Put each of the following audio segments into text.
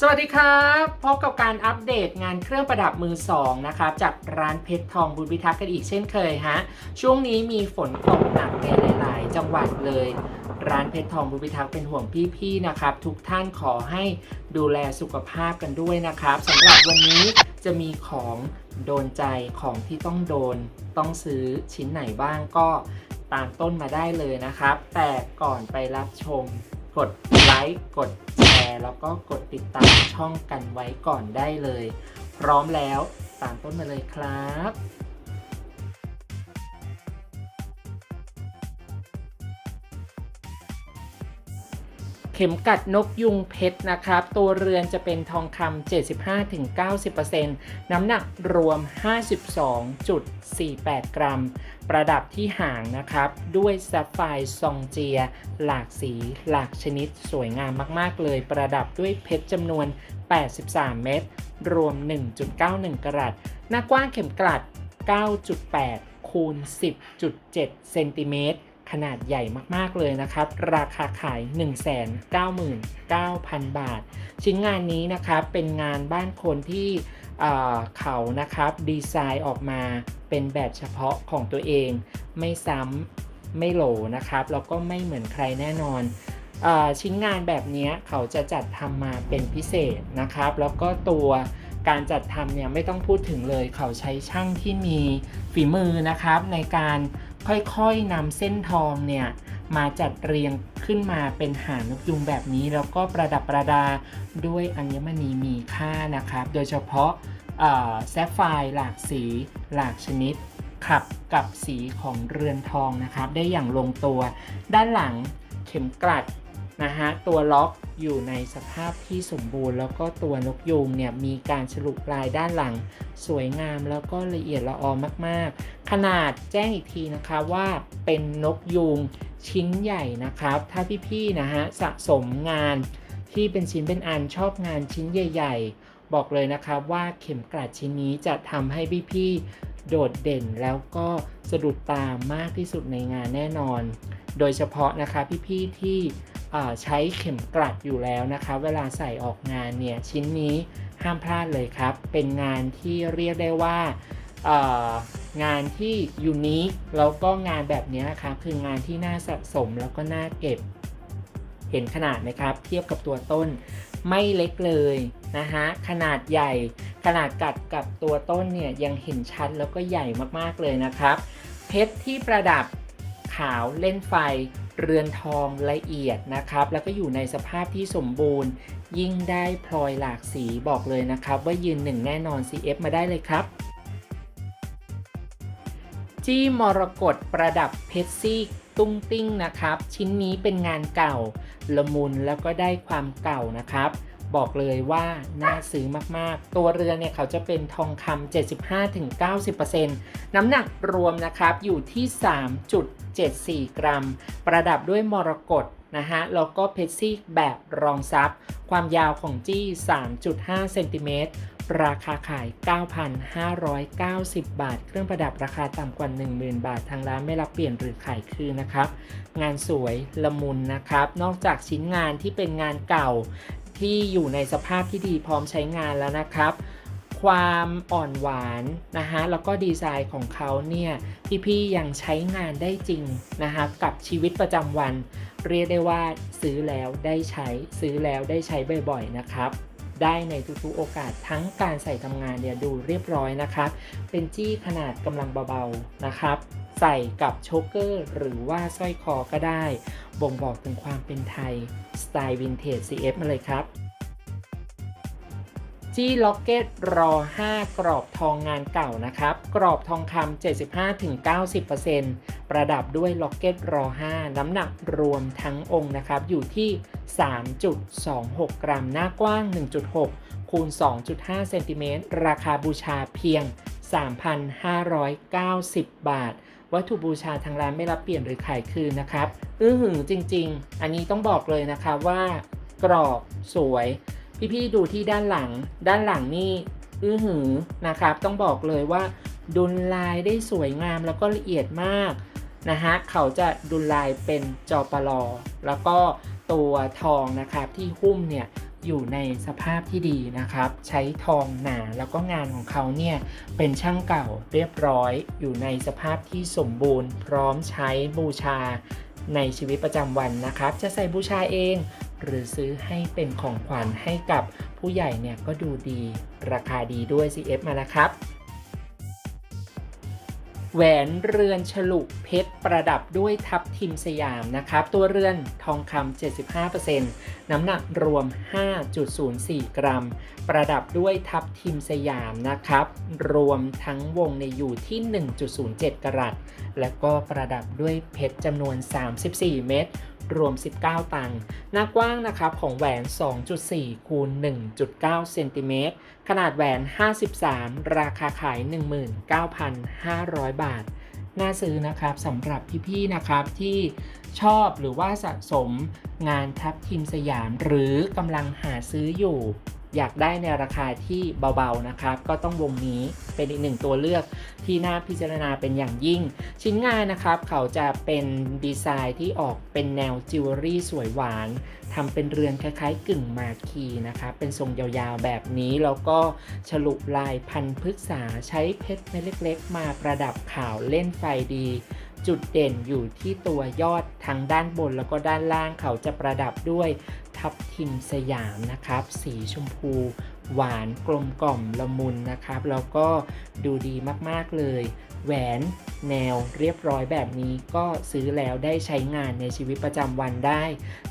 สวัสดีครับ พบกับการอัปเดตงานเครื่องประดับมือสองนะครับจากร้านเพชรทองบุญพิทักษ์กันอีกเช่นเคยฮะช่วงนี้มีฝนตกหนักในหลาย ๆ จังหวัดเลย ร้านเพชรทองบุญพิทักษ์เป็นห่วงพี่ ๆ นะครับ ทุกท่านขอให้ดูแลสุขภาพกันด้วยนะครับสำหรับวันนี้จะมีของโดนใจของที่ต้องโดนต้องซื้อชิ้นไหนบ้างก็ตามต้นมาได้เลยนะครับ แต่ก่อนไปรับชม กดไลค์กดแช ร์แล้วก็กดติดตามช่องกันไว้ก่อนได้เลย พร้อมแล้วตามต้นมาเลยครับ เข็มกัดนกยุงเพชรนะครับ ตัวเรือนจะเป็นทองคำ75-90%น้ำหนักรวม 52.48 กรัม ประดับที่หางนะครับ ด้วยแซฟไฟร์ซองเจีย หลากสี หลากชนิด สวยงามมาก ๆ เลย ประดับด้วยเพชรจำนวน 83 เม็ด รวม 1.91 กรัตหน้ากว้างเข็มกลัด 9.8 คูณ 10.7 เซนติเมตร ขนาดใหญ่มากๆเลยนะครับ ราคาขาย 199,000 บาท ชิ้นงานนี้นะครับเป็นงานบ้านคนที่เขานะครับดีไซน์ออกมาเป็นแบบเฉพาะของตัวเอง ไม่ซ้ำไม่โหลนะครับแล้วก็ไม่เหมือนใครแน่นอนอชิ้นงานแบบนี้เขาจะจัดทำมาเป็นพิเศษนะครับ แล้วก็ตัวการจัดทำเนี่ยไม่ต้องพูดถึงเลย เขาใช้ช่างที่มีฝีมือนะครับในการ ค่อยๆนำเส้นทองเนี่ยมาจัดเรียงขึ้นมาเป็นหางนกยุงแบบนี้ แล้วก็ประดับประดาด้วยอัญมณีมีค่านะครับ โดยเฉพาะแซฟไฟร์หลากสีหลากชนิดขับกับสีของเรือนทองนะครับ ได้อย่างลงตัว ด้านหลังเข็มกลัด นะฮะตัวล็อกอยู่ในสภาพที่สมบูรณ์ แล้วก็ตัวนกยูงเนี่ยมีการฉลุลายด้านหลัง สวยงามแล้วก็ละเอียดละออมากๆ ขนาดแจ้งอีกทีนะคะว่าเป็นนกยูงชิ้นใหญ่นะครับ ถ้าพี่ๆนะฮะสะสมงานที่เป็นชิ้นเป็นอันชอบงานชิ้นใหญ่ ๆ บอกเลยนะครับว่าเข็มกลัดชิ้นนี้จะทำให้พี่ๆโดดเด่นแล้วก็สะดุดตามากที่สุดในงานแน่นอน โดยเฉพาะนะคะพี่ๆที่อ่ ใช้เข็มกลัดอยู่แล้วนะคะ เวลาใส่ออกงานเนี่ยชิ้นนี้ห้ามพลาดเลยครับ เป็นงานที่เรียกได้ว่างานที่ยูนิคแล้วก็งานแบบนี้ครับคืองานที่น่าสะสมแล้วก็น่าเก็บ เห็นขนาดไหมครับ เทียบกับตัวต้นไม่เล็กเลยนะฮะขนาดใหญ่ ขนาดกัดกับตัวต้นเนี่ยยังเห็นชัดแล้วก็ใหญ่มากๆเลยนะครับ เพชรที่ประดับขาวเล่นไฟ เรือนทองละเอียดนะครับ แล้วก็อยู่ในสภาพที่สมบูรณ์ ยิ่งได้พลอยหลากสีบอกเลยนะครับ ว่ายืนหนึ่งแน่นอน CF มาได้เลยครับ จี้มรกตประดับเพชรซี่ตุ้งติ้งนะครับ ชิ้นนี้เป็นงานเก่า ละมุนแล้วก็ได้ความเก่านะครับ บอกเลยว่าน่าซื้อมากๆ ตัวเรือเนี่ยเขาจะเป็นทองคำ75-90%น้ำหนักรวมนะครับอยู่ที่ 3.74 กรัม ประดับด้วยมรกตนะฮะแล้วก็เพชรซีกแบบรองซับความยาวของจี้ 3.5 เซนติเมตรราคาขาย 9,590 บาท เครื่องประดับราคาต่ำกว่า 10,000 บาท ทางร้านไม่รับเปลี่ยนหรือขายคืนนะครับ งานสวยละมุนนะครับ นอกจากชิ้นงานที่เป็นงานเก่า ที่อยู่ในสภาพที่ดีพร้อมใช้งานแล้วนะครับ ความอ่อนหวานนะฮะแล้วก็ดีไซน์ของเขาเนี่ยพี่ๆยังใช้งานได้จริงนะฮะกับชีวิตประจำวัน เรียกได้ว่าซื้อแล้วได้ใช้ซื้อแล้วได้ใช้บ่อยๆนะครับ ได้ในทุกๆโอกาสทั้งการใส่ทำงานเนี่ยดูเรียบร้อยนะครับ เป็นจี้ขนาดกำลังเบาๆนะครับ ใส่กับโชกเกอร์หรือว่าสร้อยคอก็ได้ บ่งบอกถึงความเป็นไทย สไตล์วินเทจ CF มาเลยครับจี้ล็อกเก็ตรอ 5 กรอบทองงานเก่านะครับ กรอบทองคำ 75-90%ประดับด้วยล็อกเก็ตรอ 5 น้ำหนักรวมทั้งองค์นะครับ อยู่ที่ 3.26 กรัม หน้ากว้าง 1.6 คูณ 2.5 เซนติเมตร ราคาบูชาเพียง 3,590 บาท วัตถุบูชาทางร้านไม่รับเปลี่ยนหรือขายคืนนะครับ อื้อหือจริง ๆ อันนี้ต้องบอกเลยนะคะว่ากรอบสวย พี่ๆดูที่ด้านหลัง ด้านหลังนี่อื้อหือนะครับ ต้องบอกเลยว่า ดุลลายได้สวยงามแล้วก็ละเอียดมากนะฮะเขาจะดุลลายเป็นจอปลอแล้วก็ ตัวทองนะครับที่หุ้มเนี่ยอยู่ในสภาพที่ดีนะครับ ใช้ทองหนาแล้วก็งานของเขาเนี่ยเป็นช่างเก่าเรียบร้อย อยู่ในสภาพที่สมบูรณ์ พร้อมใช้บูชาในชีวิตประจำวันนะครับ จะใส่บูชาเอง หรือซื้อให้เป็นของขวัญให้กับผู้ใหญ่เนี่ยก็ดูดีราคาดีด้วย CF มานะครับ แหวนเรือนฉลุเพชรประดับด้วยทับทิมสยามนะครับ ตัวเรือนทองคำ 75%น้ำหนักรวม 5.04 กรัม ประดับด้วยทับทิมสยามนะครับ รวมทั้งวงในอยู่ที่ 1.07 กรัตและก็ประดับด้วยเพชรจำนวน 34 เม็ด รวม 19 ตังค์หน้ากว้างนะครับของแหวน 2.4 คูณ 1.9 เซนติเมตร ขนาดแหวน 53 ราคาขาย 19,500 บาท น่าซื้อนะครับสำหรับพี่ๆ นะครับที่ชอบหรือว่าสะสมงานทับทิมสยามหรือกำลังหาซื้ออยู่ อยากได้ในราคาที่เบาๆนะครับ ก็ต้องวงนี้เป็นอีกหนึ่งตัวเลือกที่น่าพิจารณาเป็นอย่างยิ่ง ชิ้นงานนะครับเขาจะเป็นดีไซน์ที่ออกเป็นแนวจิวเวลรี่สวยหวานทำเป็นเรือนคล้ายๆ กึ่งมาคีนะครับ เป็นทรงยาวๆแบบนี้ แล้วก็ฉลุลายพันพฤกษาใช้เพชรเม็ดเล็ก ๆ มาประดับข่าวเล่นไฟดี จุดเด่นอยู่ที่ตัวยอดทั้งด้านบนแล้วก็ด้านล่างเขาจะประดับด้วย ทับทิมสยามนะครับ สีชมพู หวานกลมกล่อมละมุนนะครับ แล้วก็ดูดีมาก ๆ เลย แหวนแนวเรียบร้อยแบบนี้ก็ซื้อแล้วได้ใช้งานในชีวิตประจำวันได้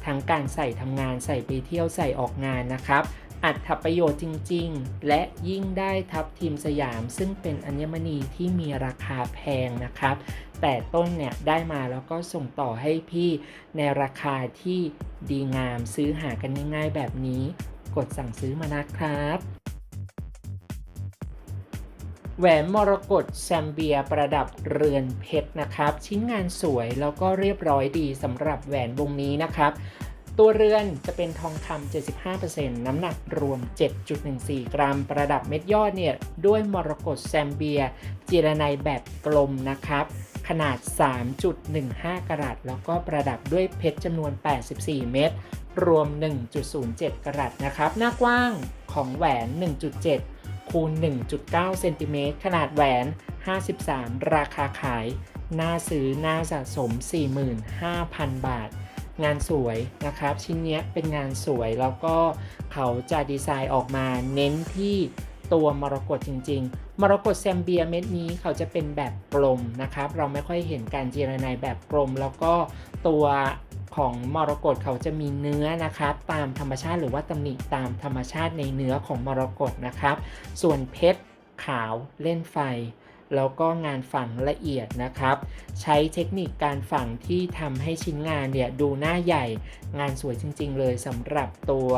ทั้งการใส่ทำงานใส่ไปเที่ยวใส่ออกงานนะครับ อัตประโยชน์จริง ๆ และยิ่งได้ทับทีมสยาม ซึ่งเป็นอัญมณีที่มีราคาแพงนะครับ แต่ต้นเนี่ยได้มาแล้วก็ส่งต่อให้พี่ในราคาที่ดีงามซื้อหากันง่ายๆแบบนี้ กดสั่งซื้อมานะครับแหวนมรกตแซมเบียประดับเรือนเพชรนะครับ ชิ้นงานสวยแล้วก็เรียบร้อยดีสำหรับแหวนวงนี้นะครับ ตัวเรือนจะเป็นทองคำ 75%น้ำหนักรวม 7.14 กรัม ประดับเม็ดยอดเนี่ย ด้วยมรกตแซมเบีย จีรนัยแบบกลมนะครับ ขนาด 3.15 กรัต แล้วก็ประดับด้วยเพชรจำนวน 84 เม็ด รวม 1.07 กรัตนะครับ หน้ากว้างของแหวน 1.7 คูณ 1.9 เซนติเมตร ขนาดแหวน 53 ราคาขายน่าซื้อน่าสะสม 45,000 บาท งานสวยนะครับ ชิ้นนี้เป็นงานสวยแล้วก็เขาจะดีไซน์ออกมาเน้นที่ตัวมรกตจริง ๆ มรกตแซมเบียเม็ดนี้เขาจะเป็นแบบกลมนะครับ เราไม่ค่อยเห็นการเจรไนแบบกลม แล้วก็ตัวของมรกตเขาจะมีเนื้อนะครับ ตามธรรมชาติหรือว่าตำหนิตามธรรมชาติในเนื้อของมรกตนะครับ ส่วนเพชรขาวเล่นไฟ แล้วก็งานฝังละเอียดนะครับ ใช้เทคนิคการฝังที่ทำให้ชิ้นงานเนี่ยดูหน้าใหญ่งานสวยจริง ๆ เลยสำหรับตัว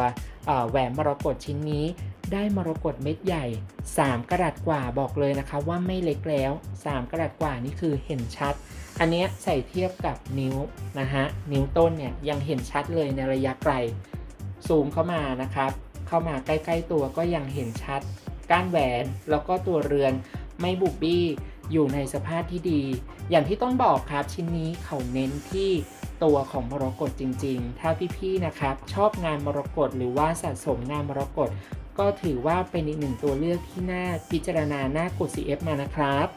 แหวนมรกตชิ้นนี้ ได้มรกตเม็ดใหญ่ 3กระดัตกว่าบอกเลยนะคะว่าไม่เล็กแล้ว 3กระดัตกว่านี่คือเห็นชัด อันนี้ใส่เทียบกับนิ้วนะฮะนิ้วต้นเนี่ยยังเห็นชัดเลยในระยะไกลซูมเข้ามานะครับ เข้ามาใกล้ ๆ ตัวก็ยังเห็นชัดก้านแหวนแล้วก็ตัวเรือน ไม่บุบบี้ อยู่ในสภาพที่ดี อย่างที่ต้องบอกครับชิ้นนี้เขาเน้นที่ตัวของมรกตจริงๆ ถ้าพี่ๆนะครับ ชอบงานมรกตหรือว่าสะสมงานมรกตก็ถือว่าเป็นอีกหนึ่งตัวเลือกที่น่าพิจารณาน่ากด CF มานะครับ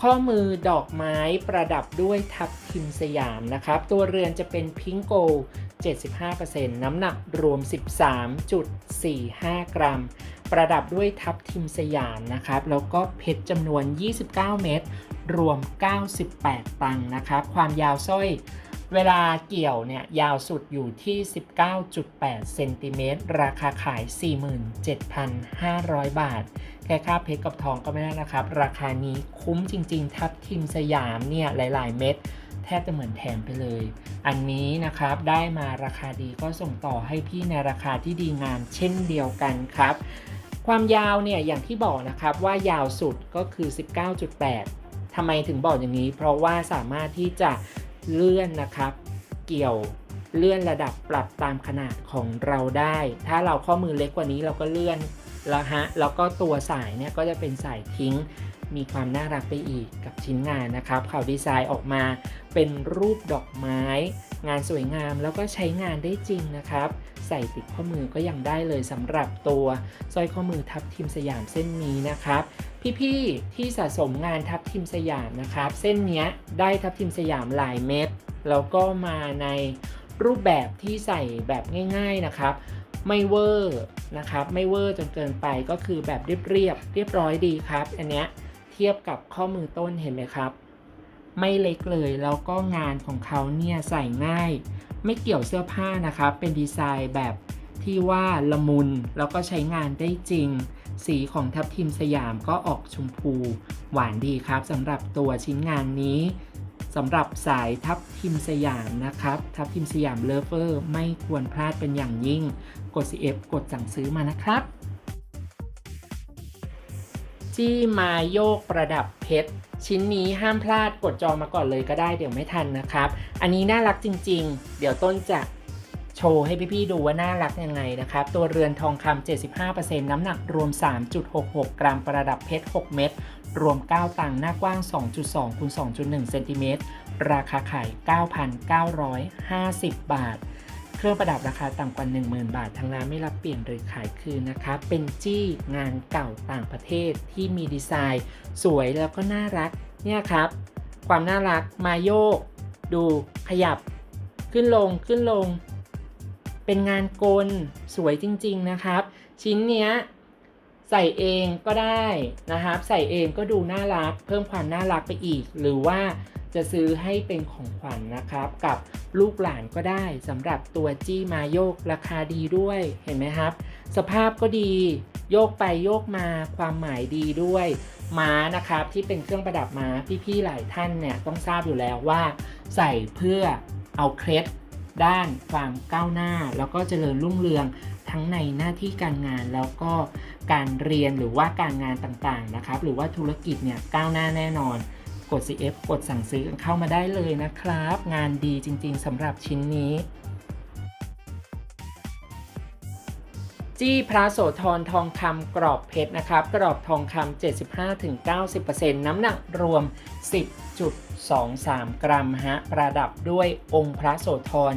ข้อมือดอกไม้ประดับด้วยทับทิมสยามนะครับ ตัวเรือนจะเป็นพิงโก75%น้ำหนักรวม 13.45 กรัม ประดับด้วยทับทิมสยามนะครับ แล้วก็เพชรจำนวน 29 เม็ดรวม 98 ตังค์นะครับ ความยาวสร้อยเวลาเกี่ยวเนี่ยยาวสุดอยู่ที่ 19.8 เซนติเมตร ราคาขาย 47,500 บาท แค่ค่าเพชรกับทองก็ไม่ได้นะครับ ราคานี้คุ้มจริง ๆ ทับทิมสยามเนี่ยหลาย ๆ เม็ดแทบจะเหมือนแถมไปเลย อันนี้นะครับได้มาราคาดีก็ส่งต่อให้พี่ในราคาที่ดีงามเช่นเดียวกันครับ ความยาวเนี่ยอย่างที่บอกนะครับว่ายาวสุดก็คือ 19.8ทำไมถึงบอกอย่างนี้ เพราะว่าสามารถที่จะเลื่อนนะครับ เกี่ยวเลื่อนระดับปรับตามขนาดของเราได้ ถ้าเราข้อมือเล็กกว่านี้เราก็เลื่อนแล้วฮะแล้วก็ตัวสายเนี่ยก็จะเป็นสายทิ้ง มีความน่ารักไปอีกกับชิ้นงานนะครับเขาดีไซน์ออกมาเป็นรูปดอกไม้ งานสวยงามแล้วก็ใช้งานได้จริงนะครับ ใส่ติดข้อมือก็ยังได้เลยสำหรับตัวสร้อยข้อมือทับทิมสยามเส้นนี้นะครับ พี่ๆที่สะสมงานทับทิมสยามนะครับ เส้นนี้ได้ทับทิมสยามหลายเม็ดแล้วก็มาในรูปแบบที่ใส่แบบง่าย ๆนะครับไม่เวอร์นะครับ ไม่เวอร์จนเกินไปก็คือแบบเรียบเรียบเรียบร้อยดีครับ อันเนี้ย เทียบกับข้อมือต้นเห็นไหมครับ ไม่เล็กเลยแล้วก็งานของเขาเนี่ยใส่ง่าย ไม่เกี่ยวเสื้อผ้านะครับ เป็นดีไซน์แบบที่ว่าละมุนแล้วก็ใช้งานได้จริง สีของทับทิมสยามก็ออกชมพูหวานดีครับสำหรับตัวชิ้นงานนี้สำหรับสายทับทิมสยามนะครับ ทับทิมสยามเลเวอร์ ไม่ควรพลาดเป็นอย่างยิ่ง กด CF กดสั่งซื้อมานะครับ จี้มาโยกประดับเพชร ชิ้นนี้ห้ามพลาดกดจองมาก่อนเลยก็ได้เดี๋ยวไม่ทันนะครับ อันนี้น่ารักจริง ๆ เดี๋ยวต้นจะโชว์ให้พี่ๆดูว่าน่ารักยังไงนะครับ ตัวเรือนทองคำ 75%น้ำหนักรวม 3.66 กรัมประดับเพชร 6 เม็ดรวม 9 ตังค์หน้ากว้าง 2.2คูณ2.1 เซนติเมตร ราคาขาย 9,950 บาท เครื่องประดับราคาต่ำกว่า 10,000 บาททางร้านไม่รับเปลี่ยนหรือขายคืนนะครับเป็นจี้งานเก่าต่างประเทศที่มีดีไซน์ สวยแล้วก็น่ารักเนี่ยครับ ความน่ารักมาโยก ดูขยับ ขึ้นลงขึ้นลง เป็นงานกลสวยจริง ๆนะครับ ชิ้นเนี้ยใส่เองก็ได้นะครับ ใส่เองก็ดูน่ารัก เพิ่มความน่ารักไปอีก หรือว่า จะซื้อให้เป็นของขวัญนนะครับ กับลูกหลานก็ได้สำหรับตัวจี้มาโยกราคาดีด้วยเห็นไหมครับ สภาพก็ดี โยกไปโยกมาความหมายดีด้วย ม้านะครับที่เป็นเครื่องประดับม้าพี่ๆหลายท่านเนี่ยต้องทราบอยู่แล้วว่า ใส่เพื่อเอาเคล็ดด้านความก้าวหน้า แล้วก็เจริญรุ่งเรืองทั้งในหน้าที่การงานแล้วก็การเรียนหรือว่าการงานต่างๆนะครับ หรือว่าธุรกิจเนี่ยก้าวหน้าแน่นอน กด CF กดสั่งซื้อกันเข้ามาได้เลยนะครับ งานดีจริงๆสำหรับชิ้นนี้ จี้พระโสธรทองคำกรอบเพชรนะครับ กรอบทองคำ75-90%น้ำหนักรวม 10.23 กรัมฮะ ประดับด้วยองค์พระโสธร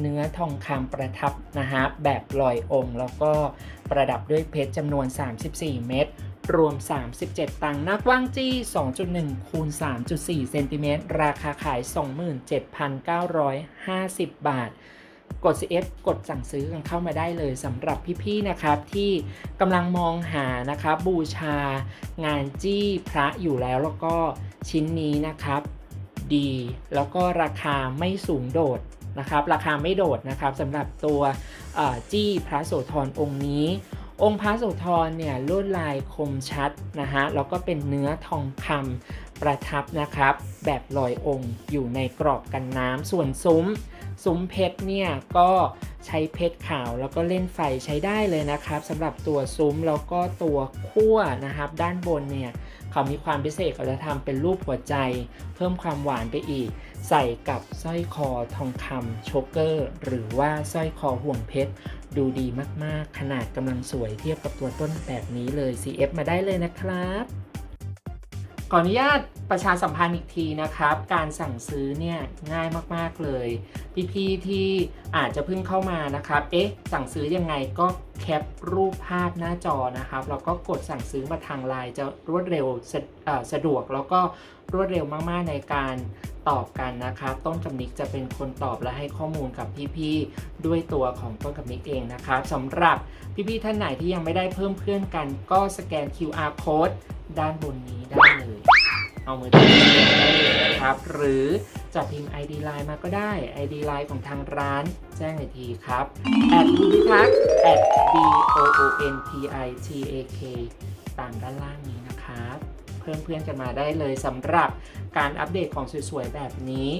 เนื้อทองคำประทับนะฮะแบบลอยองค์ แล้วก็ประดับด้วยเพชรจำนวน 34 เม็ด รวม 37 ตังค์หน้ากว้างจี้ 2.1 คูณ 3.4 เซนติเมตร ราคาขาย 27,950 บาท กด CF กดสั่งซื้อกันเข้ามาได้เลยสำหรับพี่ๆ นะครับ ที่กำลังมองหานะครับบูชางานจี้พระอยู่แล้วแล้วก็ชิ้นนี้นะครับ ดี แล้วก็ราคาไม่สูงโดดนะครับ ราคาไม่โดดนะครับสำหรับตัวจี้พระโสธรองค์นี้ องค์พระโสธรเนี่ยลวดลายคมชัดนะฮะแล้วก็เป็นเนื้อทองคำประทับนะครับ แบบลอยองค์อยู่ในกรอบกันน้ำส่วนซุ้ม ซุ้มเพชรเนี่ยก็ใช้เพชรขาวแล้วก็เล่นไฟใช้ได้เลยนะครับสำหรับตัวซุ้มแล้วก็ตัวขั้วนะครับ ด้านบนเนี่ยเขามีความพิเศษเขาจะทำเป็นรูปหัวใจ เพิ่มความหวานไปอีก ใส่กับสร้อยคอทองคำโชกเกอร์ หรือว่าสร้อยคอห่วงเพชรดูดีมากๆ ขนาดกำลังสวยเทียบกับตัวต้นแบบนี้เลย CF มาได้เลยนะครับขออนุญาตประชาสัมพันธ์อีกทีนะครับ การสั่งซื้อเนี่ยง่ายมากๆเลย พี่ๆที่อาจจะเพิ่งเข้ามานะครับ เอ๊ะ สั่งซื้อยังไงก็แคปรูปภาพหน้าจอนะครับ แล้วก็กดสั่งซื้อมาทางไลน์จะรวดเร็วสะสะดวกแล้วก็รวดเร็วมากๆในการ ตอบกันนะครับ ต้นกับนิกจะเป็นคนตอบและให้ข้อมูลกับพี่ๆด้วยตัวของต้นกับนิกเองนะครับสำหรับพี่ๆท่านไหนที่ยังไม่ได้เพิ่มเพื่อนกัน ก็สแกน QR code ด้านบนนี้ได้เลย เอามือถือได้เลยนะครับ หรือจะพิมพ์ ID Line มาก็ได้ ID Line ของทางร้านแจ้งอีกทีครับ at บุพิทักษ์ at b o o n p i t a k ตามด้านล่างนี้นะครับ เพิ่มเพื่อนกันมาได้เลยสำหรับ การอัปเดตของสวยๆ แบบนี้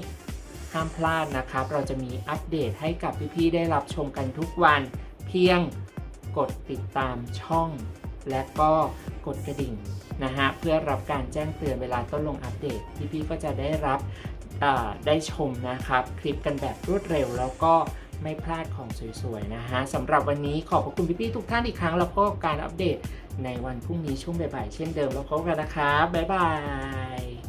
ห้ามพลาดนะครับ เราจะมีอัปเดตให้กับพี่ๆ ได้รับชมกันทุกวัน เพียงกดติดตามช่อง และก็กดกระดิ่งนะฮะเพื่อรับการแจ้งเตือนเวลาต้นลงอัปเดต พี่ๆ ก็จะได้รับได้ชมนะครับ คลิปกันแบบรวดเร็ว แล้วก็ไม่พลาดของสวยๆ นะฮะสำหรับวันนี้ขอบพระคุณพี่ๆ ทุกท่านอีกครั้ง แล้วก็การอัปเดตในวันพรุ่งนี้ช่วงบ่ายๆ เช่นเดิมแล้วพบกันนะครับ บ๊ายบาย